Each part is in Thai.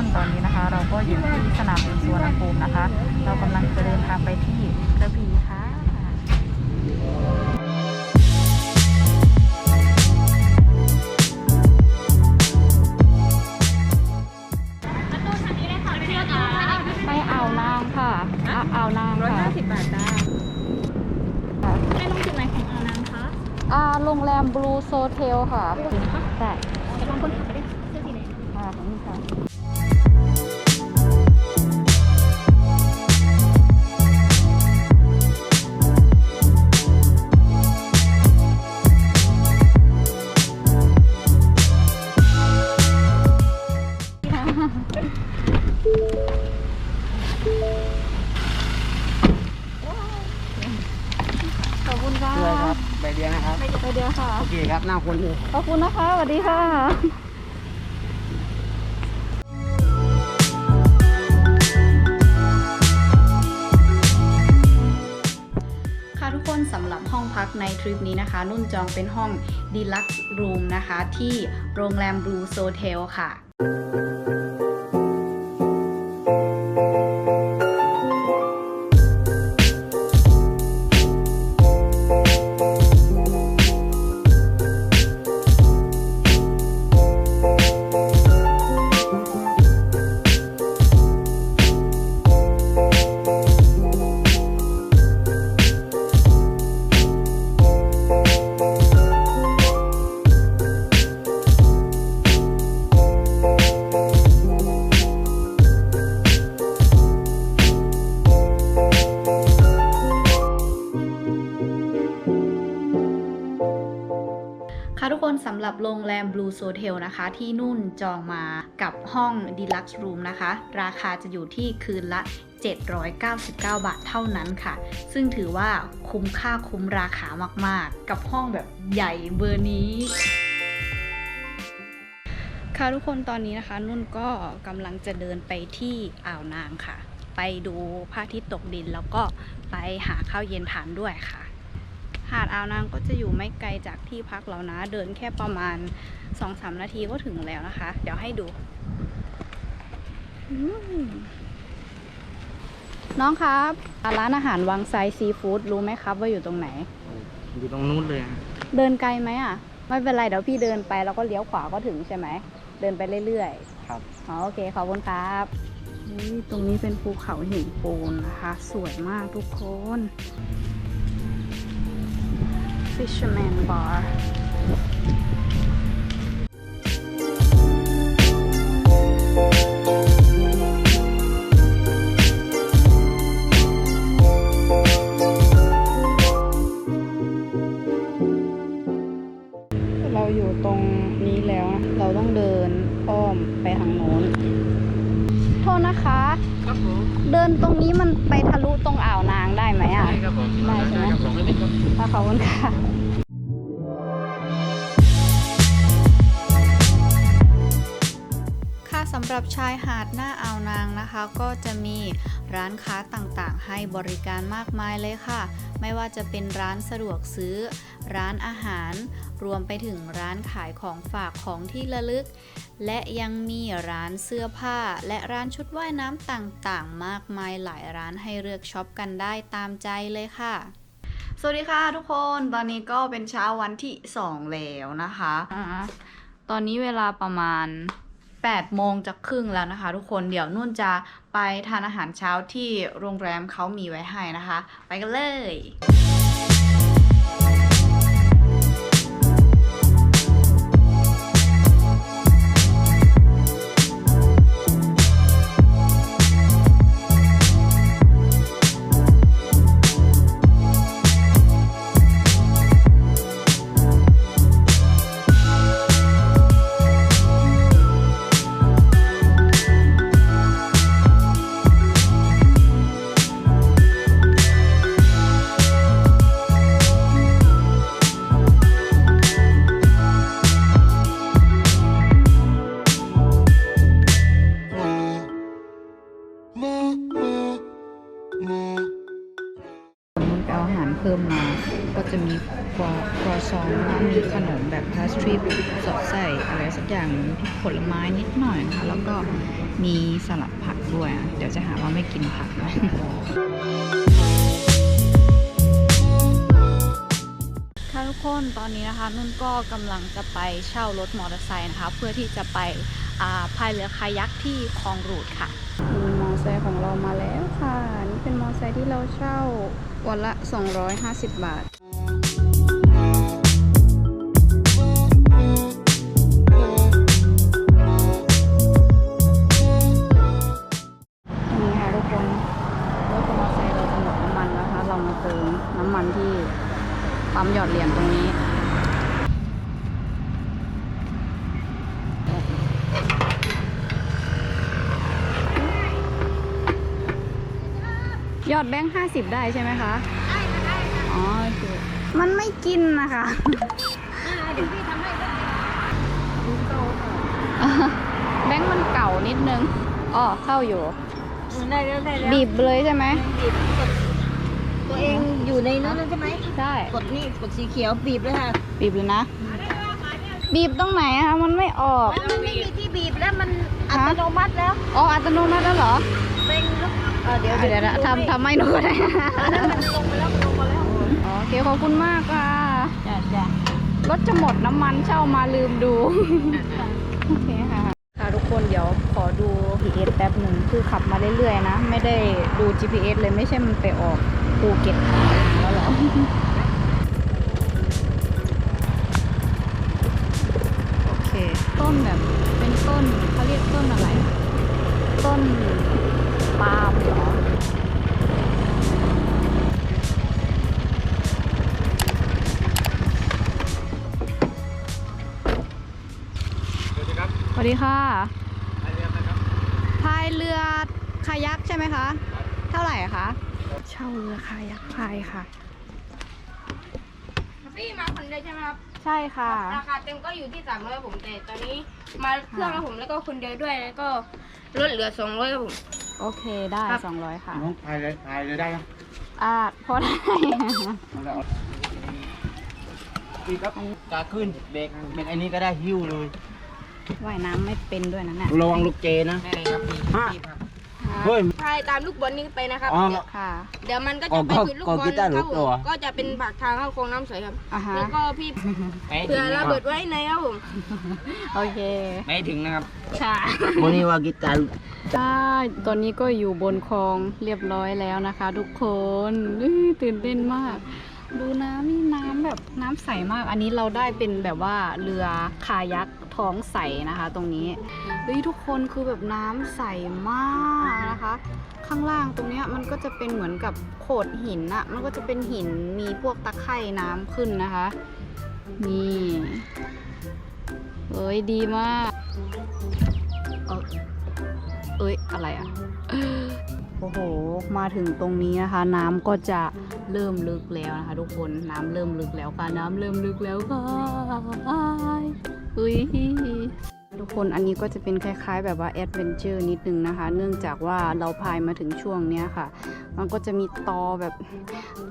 คนตอนนี้นะคะ เราก็อยู่ที่สนามบินสุวรรณภูมินะคะ เรากำลังจะเดินทางไปที่กระบี่ค่ะไปอ่าวนางค่ะอะอ่าวนางร้อยค่ะห้าสิบบาทจ้าค่ะให้ลงจุดไหนของอ่าวนางคะอ่าโรงแรมบลูโซเทลค่ะแต่แต่บางคนขับไปได้เสื้อสีแดงค่ะขอบคุณค่ะ ค่ะ โอเคครับหน้าคนอยู่ ขอบคุณนะคะสวัสดีค่ะ ค่ะทุกคนสำหรับห้องพักในทริปนี้นะคะ นุ่นจองเป็นห้อง Deluxe Room นะคะ ที่โรงแรม Blue Sotel ค่ะ ค่ะทุกคนสำหรับโรงแรม Blue Sotel นะคะ ที่นุ่นจองมากับห้อง Deluxe Room นะคะ ราคาจะอยู่ที่คืนละ 799 บาทเท่านั้นค่ะ ซึ่งถือว่าคุ้มค่าคุ้มราคามากๆ กับห้องแบบใหญ่เบอร์นี้ค่ะทุกคนตอนนี้นะคะ นุ่นก็กำลังจะเดินไปที่อ่าวนางค่ะ ไปดูพระอาทิตย์ตกดินแล้วก็ไปหาข้าวเย็นทานด้วยค่ะ หาดอ่าวนางก็จะอยู่ไม่ไกลจากที่พักเรานะ เดินแค่ประมาณ2-3นาทีก็ถึงแล้วนะคะ เดี๋ยวให้ดูอืมน้องครับ ร้านอาหารวังไซซีฟู้ดรู้ไหมครับว่าอยู่ตรงไหน อยู่ตรงนู้นเลย เดินไกลไหมอะ ไม่เป็นไร เดี๋ยวพี่เดินไปแล้วก็เลี้ยวขวาก็ถึงใช่ไหม เดินไปเรื่อยๆ ครับอ๋อโอเค ขอบคุณครับนี่ตรงนี้เป็นภูเขาหินปูนนะคะ สวยมากทุกคน Fisherman Bar หรับชายหาดหน้าอ่าวนางนะคะ ก็จะมีร้านค้าต่างๆ ให้บริการมากมายเลยค่ะ ไม่ว่าจะเป็นร้านสะดวกซื้อ ร้านอาหาร รวมไปถึงร้านขายของฝากของที่ระลึก และยังมีร้านเสื้อผ้า และร้านชุดว่ายน้ำต่างๆ มากมายหลายร้านให้เลือกช็อปกันได้ตามใจเลยค่ะสวัสดีค่ะทุกคนตอนนี้ก็เป็นเช้าวันที่2แล้วนะคะอ่าตอนนี้เวลาประมาณ 8โมงจะครึ่งแล้วนะคะ ทุกคนเดี๋ยวนุ่นจะไปทานอาหารเช้าที่โรงแรมเขามีไว้ให้นะคะ ไปกันเลย อะไรสักอย่างผลไม้นิดหน่อยนะคะ แล้วก็มีสลัดผักด้วยอะเดี๋ยวจะหาว่าไม่กินผักนะค่ะทุกคนตอนนี้นะคะนุ่นก็กำลังจะไปเช่ารถมอเตอร์ไซค์นะคะ เพื่อที่จะไปอ่าพายเรือคายักที่คลองรูดค่ะมอเตอร์ไซค์ของเรามาแล้วค่ะ นี่เป็นมอเตอร์ไซค์ที่เราเช่าวันละ 250 บาท ยอดแบงค์ห้าสิบได้ใช่ไหมคะ ได้ค่ะได้ค่ะอ๋อโอเคมันไม่กินนะคะเดี๋ยวพี่ทำให้ได้แบงค์มันเก่านิดนึงอ๋อเข้าอยู่ได้แล้วได้แล้วบีบเลยใช่ไหมบีบกดตัวเองอยู่ในนั้นใช่ไหมใช่กดนี่กดสีเขียวบีบเลยค่ะ บีบเลยนะ บีบตรงไหนอะคะมันไม่ออก มันไม่มีที่บีบแล้วมันอัตโนมัติแล้ว อ๋ออัตโนมัติแล้วเหรอ เป็นลูก เออเดี๋ยวอะเดี๋ยวนะทำทำไม่หนูก็ได้อันนั้นมันลงไปแล้วมันลงมาแล้วอ๋อโอเคขอบคุณมากค่ะจ้ะจ้ะรถจะหมดน้ำมันเช่ามาลืมดูโอเคค่ะค่ะทุกคนเดี๋ยวขอดู GPS แป๊บหนึ่งคือขับมาเรื่อยๆนะ ไม่ได้ดู GPS เลยไม่ใช่มันไปออกภูเก็ตแล้วเหรอโอเค ต้นแบบเป็นต้นเขาเรียกต้นอะไรอะต้น ปาล์มเหรอสวัสดีครับสวัสดีค่ะไปเรียนนะครับ พายเรือคายักใช่ไหมคะ เท่าไหร่คะ เช่าเรือคายักพายค่ะ พี่มาคนเดียวใช่ไหมครับ ใช่ค่ะ ราคาเต็มก็อยู่ที่สามร้อยผมแต่ตอนนี้มาเครื่องแล้วผมแล้วก็คนเดียวด้วยแล้วก็ลดเหลือสองร้อยครับผม โอเคได้ครับ สองร้อยค่ะน้องพายเลยพายเลยได้ครับอ่าพอได้ เอาแล้วพี่ครับกาขึ้นเบรกเบรกไอ้นี้ก็ได้หิ้วเลยว่ายน้ำไม่เป็นด้วยนะเนี่ยระวังลูกเจนะ ได้ครับพี่ครับ เฮ้ยพายตามลูกบอลนี้ไปนะครับ อ๋อ เดี๋ยวค่ะ เดี๋ยวมันก็อ๋จะอไปก็จุดลูกก็บอกีลตาร์ครับลูกผตัวมก็จะเป็นปากทางเข้าโค้งน้ำใสครับ อ่าฮะ แล้วก็พี่เผื่อระเบิดไว้ในครับผมโอเค ไม่ถึงนะครับค่ะวันนี้ว่ากีตาร์ได้ตอนนี้ก็อยู่บนคลองเรียบร้อยแล้วนะคะ ทุกคนอื้อตื่นเต้นมาก ดูน้ำนี่น้ำแบบน้ำใสมาก อันนี้เราได้เป็นแบบว่าเรือคายักท้ องใสนะคะ ตรงนี้เฮ้ยทุกคนคือแบบน้ำใสมากนะคะ ข้างล่างตรงเนี้ยมันก็จะเป็นเหมือนกับโขดหินอะมันก็จะเป็นหินมีพวกตะไคร่น้ำขึ้นนะคะนี่เอ้ยดีมากเอ้ยเอ้ยอะไรอะโอ้โห มาถึงตรงนี้นะคะ น้ำก็จะเริ่มลึกแล้วนะคะ ทุกคนน้ำเริ่มลึกแล้วค่ะ น้ำเริ่มลึกแล้วค่ะ เฮ้ยทุกคนอันนี้ก็จะเป็นคล้ายๆ แบบว่าแอดเวนเจอร์นิดนึงนะคะ เนื่องจากว่าเราพายมาถึงช่วงเนี้ยค่ะ มันก็จะมีตอแบบ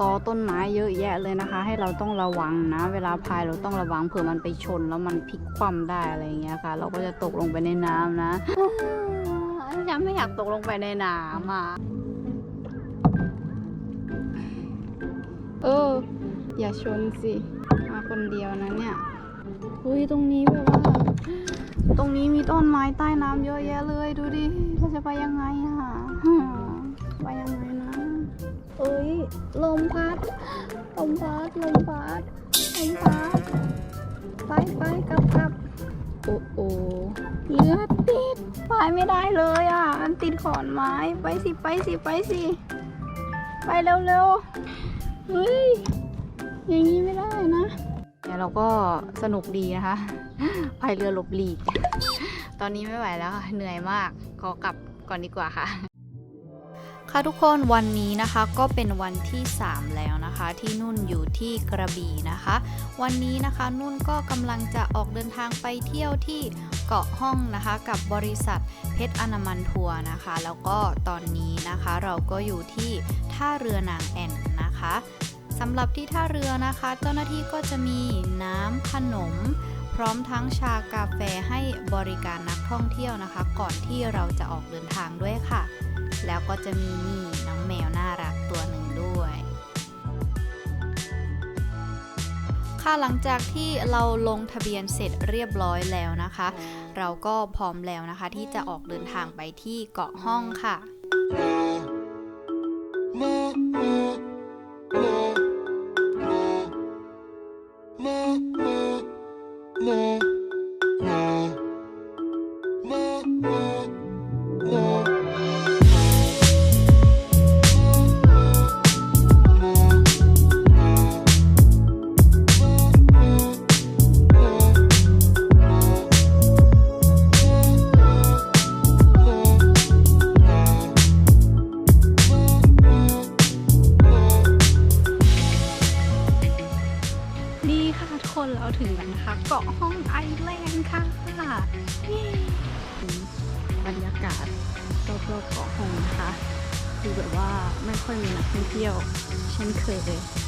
ตอต้นไม้เยอะแยะเลยนะคะ ให้เราต้องระวังนะ เวลาพายเราต้องระวังเผื่อมันไปชนแล้วมันพลิกคว่ำได้อะไรอย่างเงี้ยค่ะ เราก็จะตกลงไปในน้ำนะฉันไม่อยากตกลงไปในน้ำอะเอออย่าชนสิมาคนเดียวนะเนี่ย อุ้ยตรงนี้แบบว่า ตรงนี้มีต้นไม้ใต้น้ำเยอะแยะเลย ดูดิเราจะไปยังไงอะไปยังไงนะเอ้ยลมพัดลมพัดลมพัดลมพัดไปไปกลับกลับโอ้โอเรือติดไปไม่ได้เลยอะมันติดขอนไม้ไปสิไปสิไปสิไปเร็วๆเฮ้ยอย่างนี้ไม่ได้นะ เราก็สนุกดีนะคะพายเรือหลบหลีก ตอนนี้ไม่ไหวแล้วเหนื่อยมากขอกลับก่อนดีกว่าค่ะค่ะทุกคนวันนี้นะคะก็เป็นวันที่ 3 แล้วนะคะ ที่นุ่นอยู่ที่กระบี่นะคะ วันนี้นะคะนุ่นก็กำลังจะออกเดินทางไปเที่ยวที่เกาะห้องนะคะ กับบริษัทเพชรอนามันทัวร์นะคะ แล้วก็ตอนนี้นะคะเราก็อยู่ที่ท่าเรือนางแอ่นนะคะ สำหรับที่ท่าเรือนะคะ เจ้าหน้าที่ก็จะมีน้ำขนม พร้อมทั้งชากาแฟให้บริการนักท่องเที่ยวนะคะ ก่อนที่เราจะออกเดินทางด้วยค่ะ แล้วก็จะมีนี่น้องแมวน่ารักตัวหนึ่งด้วย ค่ะหลังจากที่เราลงทะเบียนเสร็จเรียบร้อยแล้วนะคะ เราก็พร้อมแล้วนะคะที่จะออกเดินทางไปที่เกาะห้องค่ะ อบๆเ